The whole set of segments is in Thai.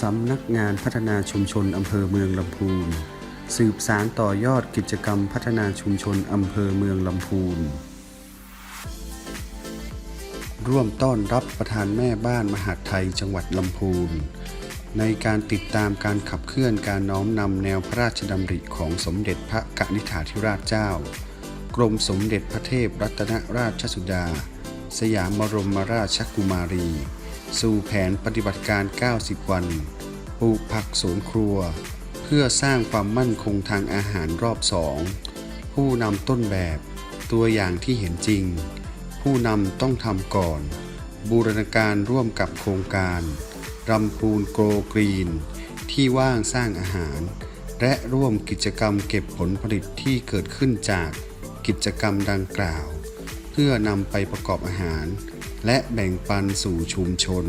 สำนักงานพัฒนาชุมชนอำเภอเมืองลำพูน สืบสารต่อยอดกิจกรรมพัฒนาชุมชนอำเภอเมืองลำพูน ร่วมต้อนรับประธานแม่บ้านมหาดไทยจังหวัดลำพูน ในการติดตามการขับเคลื่อนการน้อมนำแนวพระราชดำริของสมเด็จพระกนิษฐาธิราชเจ้า กรมสมเด็จพระเทพรัตนราชสุดา สยามบรมราชกุมารี สู่แผนปฏิบัติการ 90 วัน ปลูกผักสวนครัว เพื่อสร้างความมั่นคงทางอาหารรอบสองผู้นำต้นแบบ ตัวอย่างที่เห็นจริง ผู้นำต้องทำก่อน บูรณาการร่วมกับโครงการรำพูนโกลกรีน ที่ว่างสร้างอาหาร และร่วมกิจกรรมเก็บผลผลิตที่เกิดขึ้นจากกิจกรรมดังกล่าว เพื่อนำไปประกอบอาหาร และแบ่งปันสู่ชุมชน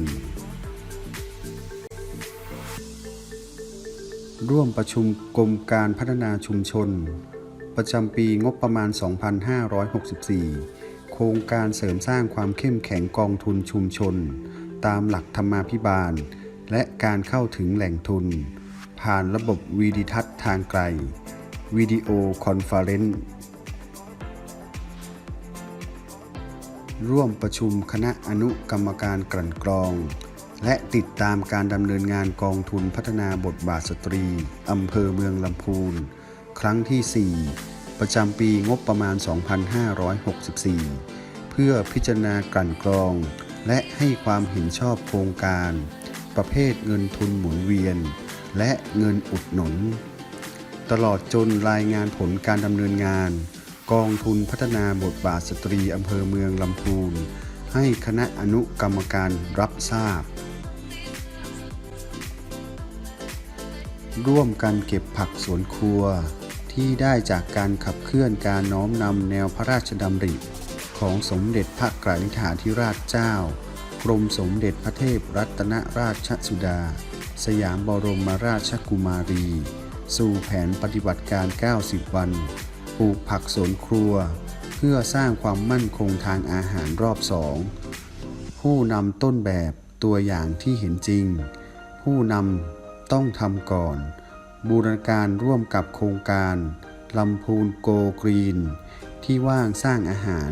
ร่วมประชุมกรมการพัฒนาชุมชน ประจำปีงบประมาณ 2564 โครงการเสริมสร้างความเข้มแข็งกองทุนชุมชน ตามหลักธรรมาภิบาล และการเข้าถึงแหล่งทุน ผ่านระบบวีดิทัศน์ทางไกลวิดีโอคอนเฟอเรนซ์ ร่วมประชุมคณะอนุกรรมการกลั่นกรอง และติดตามการดำเนินงานกองทุนพัฒนาบทบาทสตรีอำเภอเมืองลำพูน ครั้งที่ 4 ประจำปีงบประมาณ 2564 เพื่อพิจารณากลั่นกรอง และให้ความเห็นชอบโครงการ ประเภทเงินทุนหมุนเวียน และเงินอุดหนุน ตลอดจนรายงานผลการดำเนินงาน กองทุนพัฒนาบทบาทสตรีอำเภอเมืองลำพูน ให้คณะอนุกรรมการรับทราบ ร่วมกันเก็บผักสวนครัว ที่ได้จากการขับเคลื่อนการน้อมนำแนวพระราชดำริ ของสมเด็จพระกนิษฐาธิราชเจ้า กรมสมเด็จพระเทพรัตนราชสุดา สยามบรมราชกุมารี สู่แผนปฏิบัติการ 90 วัน ปลูกผักสวนครัว เพื่อสร้างความมั่นคงทางอาหารรอบสองผู้นำต้นแบบตัวอย่างที่เห็นจริง ผู้นำต้องทำก่อน บูรณาการร่วมกับโครงการลำพูนโกกรีน ที่ว่างสร้างอาหาร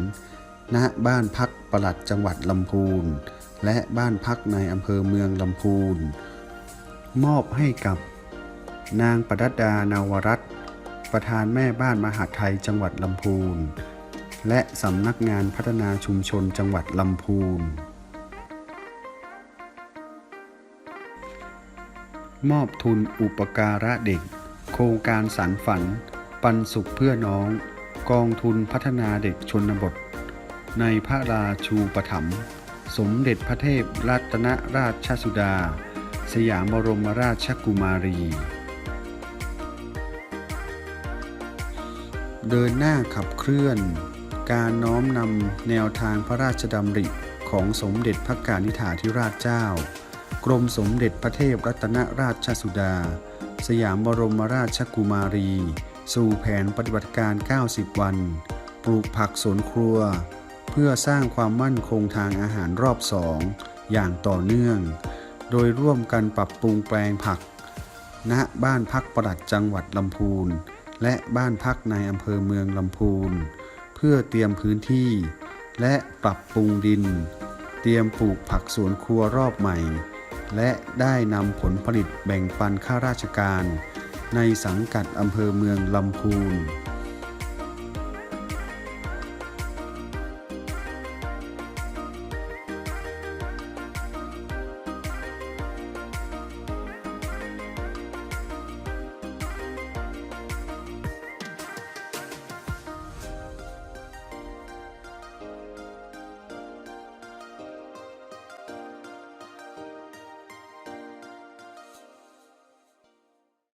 ณบ้านพักปลัดจังหวัดลำพูน และบ้านพักในอำเภอเมืองลำพูน มอบให้กับนางปนัดดานาวรัตน์ ประธานแม่บ้านมหาไทยจังหวัดลำพูน และสำนักงานพัฒนาชุมชนจังหวัดลำพูน มอบทุนอุปการะเด็ก โครงการสารฝัน ปันสุขเพื่อน้อง กองทุนพัฒนาเด็กชนบท ในพระราชูปถัมภ์สมเด็จพระเทพรัตนราชสุดา สยามบรมราชกุมารี เดินหน้าขับเคลื่อน การน้อมนำแนวทางพระราชดำริของสมเด็จพระกานิษฐาธิราชเจ้า กรมสมเด็จพระเทพรัตนราชสุดา สยามบรมราชกุมารี สู่แผนปฏิบัติการ 90 วัน ปลูกผักสวนครัว เพื่อสร้างความมั่นคงทางอาหารรอบสอง อย่างต่อเนื่อง โดยร่วมกันปรับปรุงแปลงผัก ณบ้านพักปลัดจังหวัดลำพูน และบ้านพักในอำเภอเมืองลำพูน เพื่อเตรียมพื้นที่ และปรับปรุงดิน เตรียมปลูกผักสวนครัวรอบใหม่ และได้นำผลผลิตแบ่งปันข้าราชการ ในสังกัดอำเภอเมืองลำพูน